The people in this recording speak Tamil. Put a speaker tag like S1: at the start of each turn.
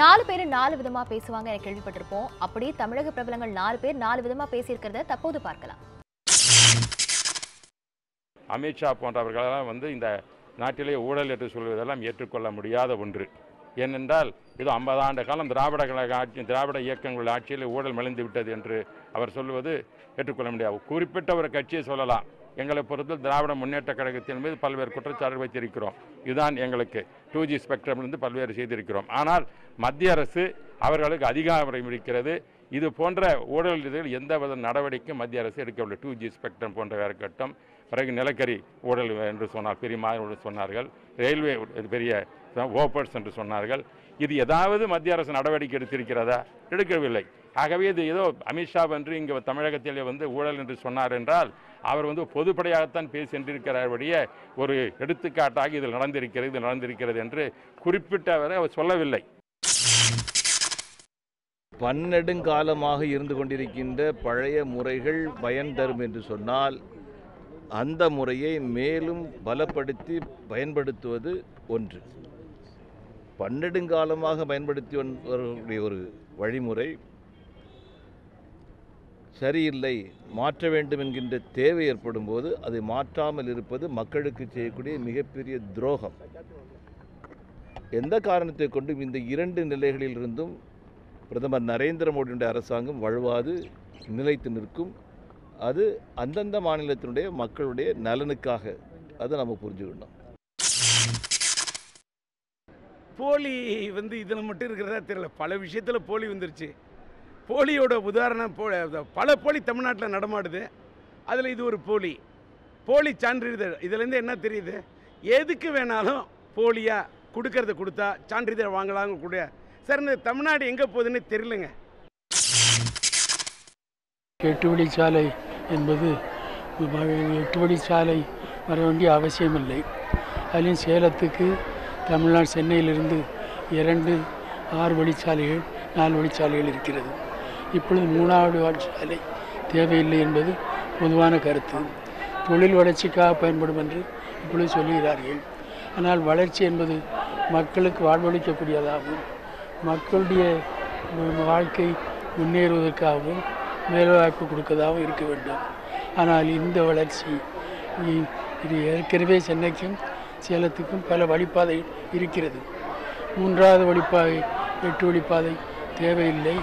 S1: நாலு பேர் நாலு விதமா பேசுவாங்க என கேள்விப்பட்டிருப்போம். அப்படி தமிழக பிரபலங்கள் நாலு பேர் நாலு விதமா பேசியிருக்கிறத தற்போது பார்க்கலாம்.
S2: அமித்ஷா போன்றவர்களெல்லாம் வந்து இந்த நாட்டிலே ஊழல் என்று சொல்வதெல்லாம் ஏற்றுக்கொள்ள முடியாத ஒன்று. ஏனென்றால் இது ஐம்பது ஆண்டு காலம் திராவிட கழக ஆட்சி திராவிட இயக்கங்கள் ஆட்சியில் ஊழல் மலிந்து விட்டது என்று அவர் சொல்வது ஏற்றுக்கொள்ள முடியாது. குறிப்பிட்ட ஒரு கட்சியை சொல்லலாம். எங்களை பொறுத்தல் திராவிட முன்னேற்ற கழகத்தின் மீது பல்வேறு குற்றச்சாட்டு வைத்திருக்கிறோம். இதுதான் எங்களுக்கு டூ ஜி ஸ்பெக்ட்ரம்லேருந்து பல்வேறு செய்திருக்கிறோம். ஆனால் மத்திய அரசு அவர்களுக்கு அதிகாரம் இருக்கிறது. இது போன்ற ஊழல் இதில் எந்தவித நடவடிக்கையும் மத்திய அரசு எடுக்கவில்லை. டூ ஜி ஸ்பெக்ட்ரம் போன்றவை இருக்கட்டும் பிறகு நிலக்கரி ஊழல் என்று சொன்னார் பெரிய மாதிரி சொன்னார்கள் ரயில்வே பெரிய ஓப்பர்ஸ் என்று சொன்னார்கள். இது ஏதாவது மத்திய அரசு நடவடிக்கை எடுத்திருக்கிறதா? எடுக்கவில்லை. ஆகவே இது ஏதோ அமித்ஷா என்று இங்கே தமிழகத்திலே வந்து ஊழல் என்று சொன்னார் என்றால் அவர் வந்து பொதுப்படையாகத்தான் பேசி சென்றிருக்கிறார் ஒரு எடுத்துக்காட்டாக இது நடந்திருக்கிறது இது நடந்திருக்கிறது என்று குறிப்பிட்டவரை அவர் சொல்லவில்லை.
S3: பன்னெடுங்காலமாக இருந்து கொண்டிருக்கின்ற பழைய முறைகள் பயன் தரும் என்று சொன்னால் அந்த முறையை மேலும் பலப்படுத்தி பயன்படுத்துவது ஒன்று. பன்னெடுங்காலமாக பயன்படுத்தி வருடைய ஒரு வழிமுறை சரியில்லை மாற்ற வேண்டும் என்கின்ற தேவை ஏற்படும் போது அதை மாற்றாமல் இருப்பது மக்களுக்கு செய்யக்கூடிய மிகப்பெரிய துரோகம். எந்த காரணத்தை கொண்டும் இந்த இரண்டு நிலைகளிலிருந்தும் பிரதமர் நரேந்திர மோடியுடைய அரசாங்கம் வழுவாது நிலைத்து நிற்கும். அது அந்தந்த மாநிலத்தினுடைய மக்களுடைய நலனுக்காக. அதை நம்ம புரிஞ்சுக்கணும்.
S4: போலி வந்து இதில் மட்டும் இருக்கிறதா தெரியல. பல விஷயத்தில் போலி வந்துருச்சு. போலியோட உதாரணம் போ பல போலி தமிழ்நாட்டில் நடமாடுது. அதில் இது ஒரு போலி. போலி சான்றிதழ் இதுலேருந்து என்ன தெரியுது? எதுக்கு வேணாலும் போலியாக கொடுக்கறத கொடுத்தா சான்றிதழ் வாங்கலாங்க சார் இந்த தமிழ்நாடு எங்கே போகுதுன்னு தெரியலங்க.
S5: எட்டு வழிச்சாலை என்பது எட்டு வழிச்சாலை வர வேண்டிய அவசியமில்லை. அதிலும் சேலத்துக்கு தமிழ்நாடு சென்னையிலிருந்து இரண்டு ஆறு வழிச்சாலைகள் நாலு வழிச்சாலைகள் இருக்கிறது. இப்பொழுது மூணாவது வழிச்சாலை தேவையில்லை என்பது பொதுவான கருத்து. தொழில் வளர்ச்சிக்காக பயன்படும் என்று இப்பொழுது சொல்லுகிறார்கள் ஆனால் வளர்ச்சி என்பது மக்களுக்கு வாழ்வளிக்கக்கூடியதாகவும் மக்களுடைய வாழ்க்கை முன்னேறுவதற்காகவும் வேலைவாய்ப்பு கொடுக்கதாகவும் இருக்க வேண்டும். ஆனால் இந்த வளர்ச்சி இது ஏற்கனவே சென்னைக்கும் சேலத்துக்கும் பல வழிப்பாதை இருக்கிறது. மூன்றாவது வழிப்பாதை எட்டு வழிப்பாதை தேவையில்லை.